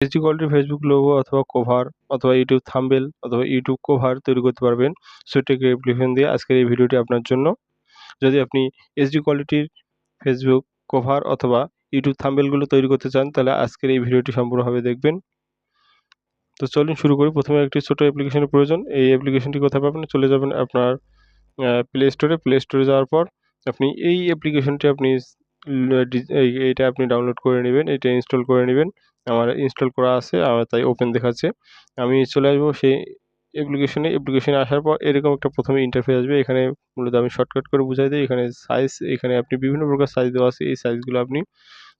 HD কোয়ালিটির Facebook logo অথবা cover অথবা ইউটিউব থাম্বেল অথবা ইউটিউব কভার তৈরি করতে পারবেন। সুইটেক অ্যাপ্লিকেশন দিয়ে আজকের এই ভিডিওটি আপনার জন্য। যদি আপনি এইচডি কোয়ালিটির ফেসবুক কভার অথবা ইউটিউব থাম্বেলগুলো তৈরি করতে চান, তাহলে আজকের এই ভিডিওটি সম্পূর্ণভাবে দেখবেন। তো চলুন শুরু করি। প্রথমে একটি ছোটো অ্যাপ্লিকেশনের প্রয়োজন। এই অ্যাপ্লিকেশনটি কোথায় পাবেন? চলে যাবেন আপনার প্লে স্টোরে প্লে স্টোরে যাওয়ার পর আপনি এই অ্যাপ্লিকেশনটি আপনি এইটা আপনি ডাউনলোড করে নেবেন এটা ইনস্টল করে নেবেন। আমার ইনস্টল করা আছে আমার তাই ওপেন দেখাচ্ছে। আমি চলে আসব সেই অ্যাপ্লিকেশনে অ্যাপ্লিকেশনে আসার পর এরকম একটা প্রথমে ইন্টারফেস আসবে। এখানে মূলত আমি শর্টকাট করে বুঝাই দিই। এখানে সাইজ এখানে আপনি বিভিন্ন প্রকার সাইজ দেওয়া আছে। এই সাইজগুলো আপনি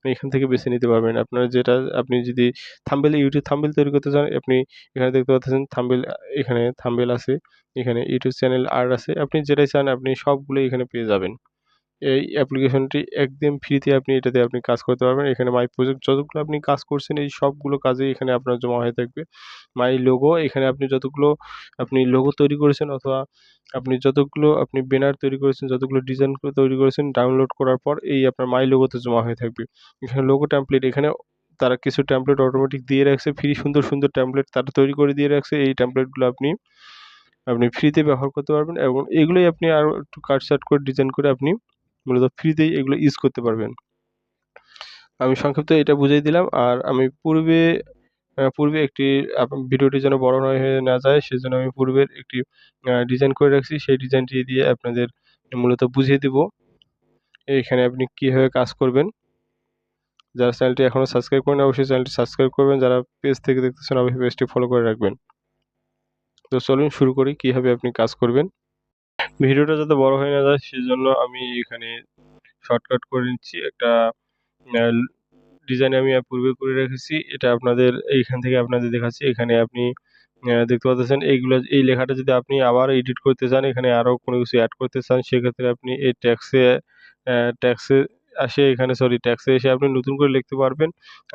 এখান থেকে বেছে নিতে পারবেন। আপনার যেটা, আপনি যদি থাম্বেল ইউটিউব থাম্বেল তৈরি করতে চান, আপনি এখানে দেখতে পাচ্ছেন থাম্বেল এখানে থাম্বেল আছে, এখানে ইউটিউব চ্যানেল আর আছে। আপনি যেটাই চান, আপনি সবগুলো এখানে পেয়ে যাবেন। এই অ্যাপ্লিকেশনটি একদম ফ্রিতে আপনি এটাতে আপনি কাজ করতে পারবেন। এখানে মাই প্রজেক্ট যতগুলো আপনি কাজ করছেন, এই সবগুলো কাজেই এখানে আপনার জমা হয়ে থাকবে। মাই লোগো এখানে আপনি যতগুলো আপনি লোগো তৈরি করেছেন অথবা আপনি যতগুলো আপনি ব্যানার তৈরি করেছেন, যতগুলো ডিজাইন তৈরি করেছেন ডাউনলোড করার পর এই আপনার মাই লোগোতে জমা হয়ে থাকবে। এখানে লোগো ট্যাম্পলেট এখানে তারা কিছু ট্যাম্পলেট অটোমেটিক দিয়ে রাখছে ফ্রি সুন্দর সুন্দর ট্যাম্পলেট তারা তৈরি করে দিয়ে রাখছে। এই ট্যাম্পলেটগুলো আপনি আপনি ফ্রিতে ব্যবহার করতে পারবেন এবং এগুলোই আপনি আরও একটু কাট সাট করে ডিজাইন করে আপনি মূলত ফ্রিতেই এগুলো ইউজ করতে পারবেন। আমি সংক্ষিপ্ত এটা বুঝিয়ে দিলাম। আর আমি পূর্বে পূর্বে একটি ভিডিওটি যেন বড় হয়ে না যায়, সেজন্য আমি পূর্বের একটি ডিজাইন করে রাখছি। সেই ডিজাইনটি দিয়ে আপনাদের মূলত বুঝিয়ে দেব। এখানে আপনি কীভাবে কাজ করবেন। যারা চ্যানেলটি এখনও সাবস্ক্রাইব করেন অবশ্যই চ্যানেলটি সাবস্ক্রাইব করবেন। যারা পেজ থেকে দেখতেছেন, অবশ্যই পেজটি ফলো করে রাখবেন। তো চলুন শুরু করি, কীভাবে আপনি কাজ করবেন। ভিডিওটা যাতে বড় হয়ে না যায়, সেজন্য আমি এখানে শর্টকাট করে নিচ্ছি। একটা ডিজাইন আমি পূর্বে করে রেখেছি। এটা আপনাদের এইখান থেকে আপনাদের দেখাচ্ছি। এখানে আপনি দেখতে পাচ্ছেন, এইগুলো, এই লেখাটা যদি আপনি আবার এডিট করতে চান, এখানে আরও কোনো কিছু অ্যাড করতে চান, সেক্ষেত্রে আপনি এই ট্যাক্সে ট্যাক্সে আসে এখানে সরি ট্যাক্সে এসে আপনি নতুন করে লিখতে পারবেন।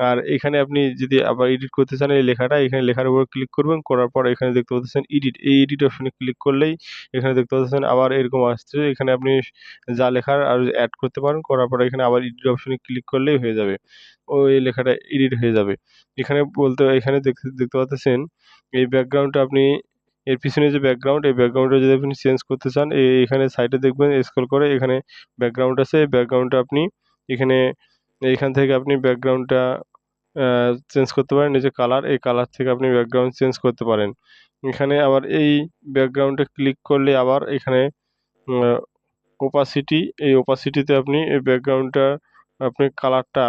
আর এখানে আপনি যদি আবার এডিট করতে চান, এই লেখাটা, এখানে লেখার উপর ক্লিক করবেন, করার পর এখানে দেখতে পাচ্ছেন এডিট এই এডিট অপশনে ক্লিক করলেই এখানে দেখতে পাচ্ছেন আবার এরকম আসছে, এখানে আপনি যা লেখার আর অ্যাড করতে পারেন, করার পর এখানে আবার এডিট অপশনে ক্লিক করলেই হয়ে যাবে। ও এই লেখাটা এডিট হয়ে যাবে। এখানে বলতে, এখানে দেখতে দেখতে পাচ্ছেন, এই ব্যাকগ্রাউন্ডটা আপনি এর পিছনে যে ব্যাকগ্রাউন্ড এই ব্যাকগ্রাউন্ডটা যদি আপনি চেঞ্জ করতে চান এখানে সাইডে দেখবেন স্ক্রল করে এখানে ব্যাকগ্রাউন্ড আছে। এই ব্যাকগ্রাউন্ডটা আপনি এখানে এইখান থেকে আপনি ব্যাকগ্রাউন্ডটা চেঞ্জ করতে পারেন। যে কালার এই কালার থেকে আপনি ব্যাকগ্রাউন্ড চেঞ্জ করতে পারেন। এখানে আবার এই ব্যাকগ্রাউন্ডে ক্লিক করলে আবার এখানে ওপাসিটি এই ওপাসিটিতে আপনি এই ব্যাকগ্রাউন্ডটা আপনি কালারটা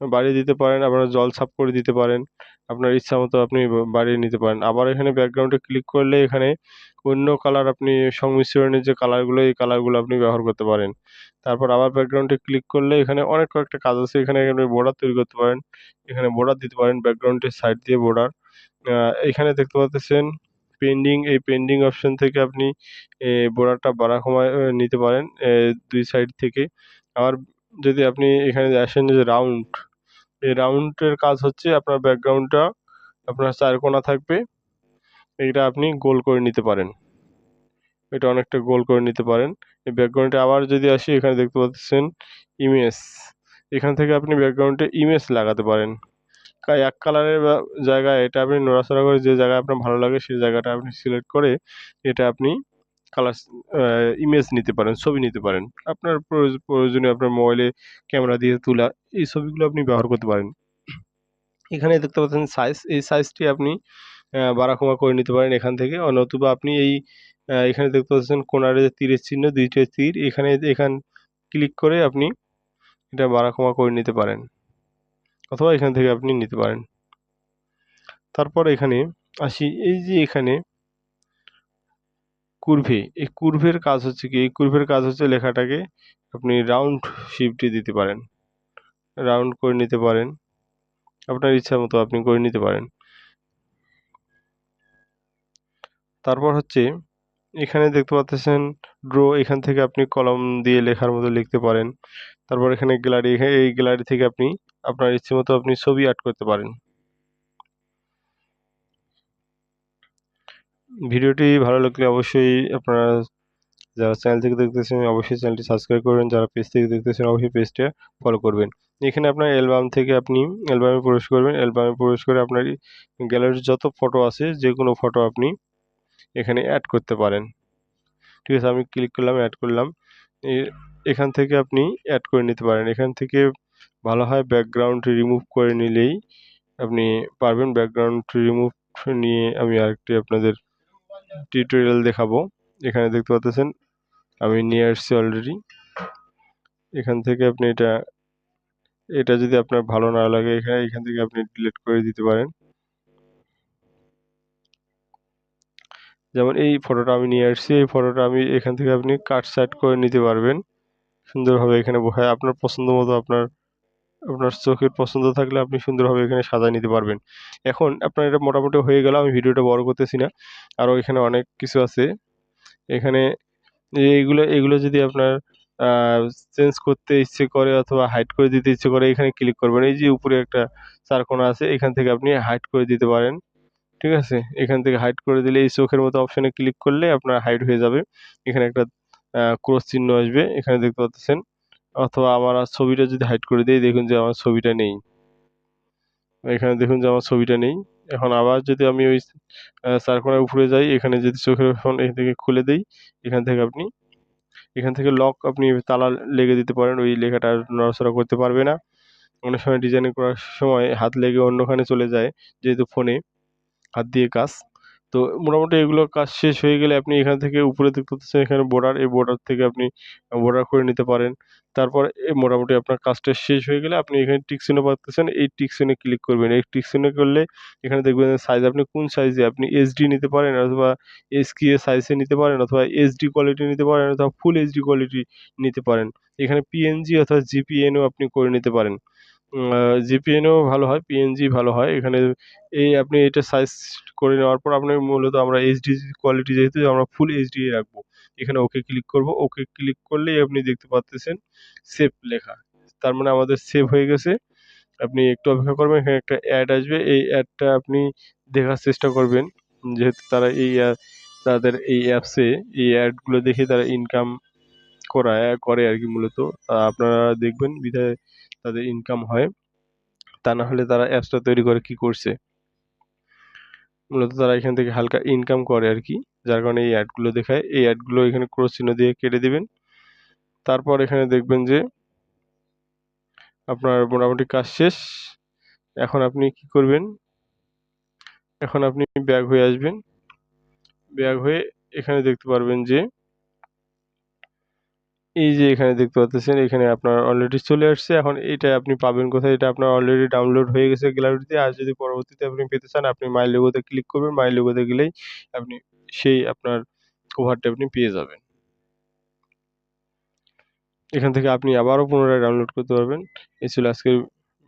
বাড়িয়ে দিতে পারেন, আপনার জল সাফ করে দিতে পারেন, আপনার ইচ্ছা মতো আপনি বাড়িয়ে নিতে পারেন। আবার এখানে ব্যাকগ্রাউন্ডে ক্লিক করলে এখানে অন্য কালার আপনি সংমিশ্রণের যে কালারগুলো এই কালারগুলো আপনি ব্যবহার করতে পারেন। তারপর আবার ব্যাকগ্রাউন্ডে ক্লিক করলে এখানে অনেক কয়েকটা কাজ আছে। এখানে আপনি বর্ডার তৈরি করতে পারেন, এখানে বর্ডার দিতে পারেন ব্যাকগ্রাউন্ডের সাইড দিয়ে বর্ডার এখানে দেখতে পাচ্ছেন পেন্ডিং এই পেন্ডিং অপশন থেকে আপনি বর্ডারটা বাড়া কমায় নিতে পারেন দুই সাইড থেকে। আবার যদি আপনি এখানে আসেন যে রাউন্ড এই রাউন্ডের কাজ হচ্ছে আপনার ব্যাকগ্রাউন্ডটা আপনার চার কোনা থাকবে। এটা আপনি গোল করে নিতে পারেন। এটা অনেকটা গোল করে নিতে পারেন। এই ব্যাকগ্রাউন্ডে আবার যদি আসি, এখানে দেখতে পাচ্ছেন ইমেজ এখান থেকে আপনি ব্যাকগ্রাউন্ডে ইমেজ লাগাতে পারেন। এক কালারের জায়গায় এটা আপনি নড়াচড়া করে যে জায়গায় আপনার ভালো লাগে সেই জায়গাটা আপনি সিলেক্ট করে এটা আপনি কালার ইমেজ নিতে পারেন, ছবি নিতে পারেন। আপনার প্রয়োজনীয় আপনার মোবাইলে ক্যামেরা দিয়ে তোলা, এই ছবিগুলো আপনি ব্যবহার করতে পারেন। এখানে দেখতে পাচ্ছেন সাইজ এই সাইজটি আপনি বাড়া কমা করে নিতে পারেন এখান থেকে। নতুবা আপনি এই এখানে দেখতে পাচ্ছেন কোনারে তীরের চিহ্ন দুইটা তীর। এখানে, এখান ক্লিক করে আপনি এটা বাড়াকমা করে নিতে পারেন। অথবা এখান থেকে আপনি নিতে পারেন। তারপর এখানে আসি, এই যে এখানে কুর্ভে এই কুর্ভের কাজ হচ্ছে কি? এই কুর্ভের কাজ হচ্ছে লেখাটাকে আপনি রাউন্ড শিফটে দিতে পারেন। রাউন্ড করে নিতে পারেন। আপনার ইচ্ছা মতো আপনি করে নিতে পারেন। তারপর হচ্ছে এখানে দেখতে পাচ্ছেন ড্র এখান থেকে আপনি কলম দিয়ে লেখার মতো লিখতে পারেন। তারপর এখানে গ্যালারি এই গ্যালারি থেকে আপনি আপনার ইচ্ছে মতো আপনি ছবি অ্যাড করতে পারেন। ভিডিওটি ভালো লাগলে অবশ্যই আপনারা যারা চ্যানেল থেকে দেখতেছেন, অবশ্যই চ্যানেলটি সাবস্ক্রাইব করবেন। যারা পেজ থেকে দেখতেছেন, অবশ্যই পেজটা ফলো করবেন। এখানে আপনার অ্যালবাম থেকে আপনি অ্যালবামে প্রবেশ করবেন। অ্যালবামে প্রবেশ করে আপনার গ্যালারির যত ফটো আছে, যে কোনো ফটো আপনি এখানে অ্যাড করতে পারেন। ঠিক আছে, আমি ক্লিক করলাম অ্যাড করলাম। এখান থেকে আপনি অ্যাড করে নিতে পারেন। এখান থেকে ভালো হয় ব্যাকগ্রাউন্ড রিমুভ করে নিলেই আপনি পারবেন। ব্যাকগ্রাউন্ড রিমুভ নিয়ে আমি আরেকটি আপনাদের টিউটোরিয়াল দেখাবো। এখানে দেখতে পাচ্ছেন, আমি নিয়ে আসছি অলরেডি এখান থেকে আপনি এটা এটা যদি আপনার ভালো না লাগে, এখানে, এখান থেকে আপনি ডিলিট করে দিতে পারেন। যেমন এই ফটোটা আমি নিয়ে আসছি, এই ফটোটা আমি এখান থেকে আপনি কাট সাইড করে নিতে পারবেন। সুন্দরভাবে এখানে বসে, আপনার পছন্দ মতো আপনার আপনার চোখের পছন্দ থাকলে আপনি সুন্দরভাবে এখানে সাজায় নিতে পারবেন। এখন আপনার এটা মোটামুটি হয়ে গেল, আমি ভিডিওটা বড় করতেছি না। আরও এখানে অনেক কিছু আছে। এখানে এইগুলো, এগুলো যদি আপনার চেঞ্জ করতে ইচ্ছে করে অথবা হাইড করে দিতে ইচ্ছে করে, এখানে ক্লিক করবেন। এই যে উপরে একটা চারকোনা আছে, এখান থেকে আপনি হাইড করে দিতে পারেন। ঠিক আছে? এখান থেকে হাইড করে দিলে এই চোখের মতো অপশানে ক্লিক করলে আপনার হাইড হয়ে যাবে। এখানে একটা ক্রস চিহ্ন আসবে, এখানে দেখতে পাচ্ছেন। অথবা আমার ছবিটা যদি হাইড করে দিই, দেখুন যে আমার ছবিটা নেই। এখানে দেখুন যে আমার ছবিটা নেই। এখন আবার যদি আমি ওই চারকোনার উপরে যাই, এখানে যদি চোখের ফোন এখান থেকে খুলে দিই, এখান থেকে আপনি, এখান থেকে লক আপনি তালা লেগে দিতে পারেন। ওই লেখাটা নড়াচড়া করতে পারবে না। অনেক সময় ডিজাইনিং করার সময় হাত লেগে অন্যখানে চলে যায়, যেহেতু ফোনে হাত দিয়ে কাজ। তো মোটামুটি এগুলো কাজ শেষ হয়ে গেলে আপনি এখান থেকে উপরে দেখতে পাচ্ছেন এখানে বর্ডার এই বর্ডার থেকে আপনি বর্ডার করে নিতে পারেন। তারপর মোটামুটি আপনার কাজটা শেষ হয়ে গেলে আপনি এখানে টিকসিনে পাচ্ছেন, এই টিকসিনে ক্লিক করবেন। এই টিকসিনে করলে এখানে দেখবেন সাইজ আপনি কোন সাইজে আপনি এইচডি নিতে পারেন অথবা এসকিএ সাইজে নিতে পারেন অথবা এইচডি কোয়ালিটি নিতে পারেন অথবা ফুল এইচডি কোয়ালিটি নিতে পারেন। এখানে পিএনজি অথবা জিপিএনও আপনি করে নিতে পারেন। জিপিএনও ভালো হয় পিএনজি ভালো হয়। এখানে এই আপনি এটা সাইজ করে নেওয়ার পর আপনি মূলত আমরা এইচডি কোয়ালিটি যেহেতু, আমরা ফুল এইচডি রাখব। এখানে ওকে ক্লিক করব। ওকে ক্লিক করলেই আপনি দেখতে পাচ্তেছেন সেভ লেখা। তার মানে আমাদের সেভ হয়ে গেছে। আপনি একটু অপেক্ষা করবেন, এখানে একটা অ্যাড আসবে। এই অ্যাডটা আপনি দেখার চেষ্টা করবেন। যেহেতু তারা এই তাদের এই অ্যাপসে এই অ্যাডগুলো দেখে তারা ইনকাম করায়, করে আর কি মূলত। আপনারা দেখবেন, বিধায় তাদের ইনকাম হয়, তা না হলে তারা অ্যাপসটা তৈরি করে কি করছে? মূলত তারা এখান থেকে হালকা ইনকাম করে আর কি, যার কারণে এই অ্যাডগুলো দেখায়। এই অ্যাডগুলো এখানে ক্রস চিহ্ন দিয়ে কেটে দিবেন। তারপর এখানে দেখবেন যে আপনার মোটামুটি কাজ শেষ। এখন আপনি কি করবেন? এখন আপনি ব্যাগ হয়ে আসবেন। ব্যাগ হয়ে এখানে দেখতে পারবেন যে এই যে এখানে দেখতে পাচ্ছেন, এখানে আপনার অলরেডি চলে আসছে। এখন এটা আপনি পাবেন কোথায়? এটা আপনার অলরেডি ডাউনলোড হয়ে গেছে গ্যালারিতে আর যদি পরবর্তীতে আপনি পেতে চান, আপনি মাই লোগোতে ক্লিক করবেন। মাই লোগোতে গেলেই আপনি সেই আপনার কভারটা আপনি পেয়ে যাবেন। এখান থেকে আপনি আবারও পুনরায় ডাউনলোড করতে পারবেন। এই ছিল আজকের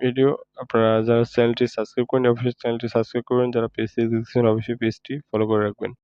ভিডিও আপনারা যারা চ্যানেলটি সাবস্ক্রাইব করেন অবশ্যই চ্যানেলটি সাবস্ক্রাইব করবেন। যারা পেজটি দেখছেন, অবশ্যই পেজটি ফলো করে রাখবেন।